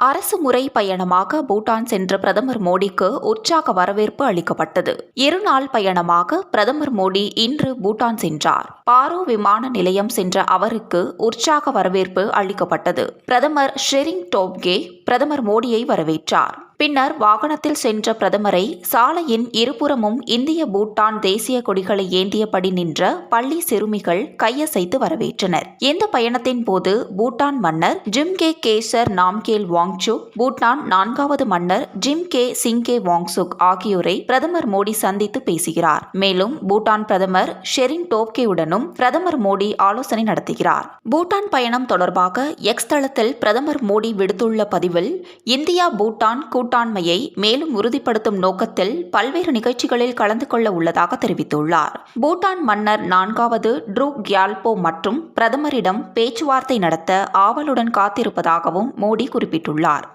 அரசு முறை பயணமாக பூட்டான் சென்ற பிரதமர் மோடிக்கு உற்சாக வரவேற்பு அளிக்கப்பட்டது. இருநாள் பயணமாக பிரதமர் மோடி இன்று பூட்டான் சென்றார். பாரோ விமான நிலையம் சென்ற அவருக்கு உற்சாக வரவேற்பு அளிக்கப்பட்டது. பிரதமர் ஷெரிங் டோப்கே பிரதமர் மோடியை வரவேற்றார். பின்னர் வாகனத்தில் சென்ற பிரதமரை சாலையின் இருபுறமும் இந்திய பூட்டான் தேசிய கொடிகளை ஏந்தியபடி நின்ற பள்ளி சிறுமிகள் கையசைத்து வரவேற்றனர். இந்த பயணத்தின் போது பூட்டான் மன்னர் ஜிம் கே கேசர் நாம்கேல் வாங்சுக் பூட்டான் நான்காவது மன்னர் ஜிம் கே சிங்கே வாங்சுக் ஆகியோரை பிரதமர் மோடி சந்தித்து பேசுகிறார். மேலும் பூட்டான் பிரதமர் ஷெரின் டோப்கேவுடனும் பிரதமர் மோடி ஆலோசனை நடத்துகிறார். பூட்டான் பயணம் தொடர்பாக எக்ஸ் தளத்தில் பிரதமர் மோடி விடுத்துள்ள பதிவில் இந்தியா பூட்டான் கூட்டாண்மையை மேலும் உறுதிப்படுத்தும் நோக்கத்தில் பல்வேறு நிகழ்ச்சிகளில் கலந்து கொள்ள உள்ளதாக தெரிவித்துள்ளார். பூட்டான் மன்னர் நான்காவது ட்ரூக் கியால்போ மற்றும் பிரதமரிடம் பேச்சுவார்த்தை நடத்த ஆவலுடன் காத்திருப்பதாகவும் மோடி குறிப்பிட்டுள்ளார்.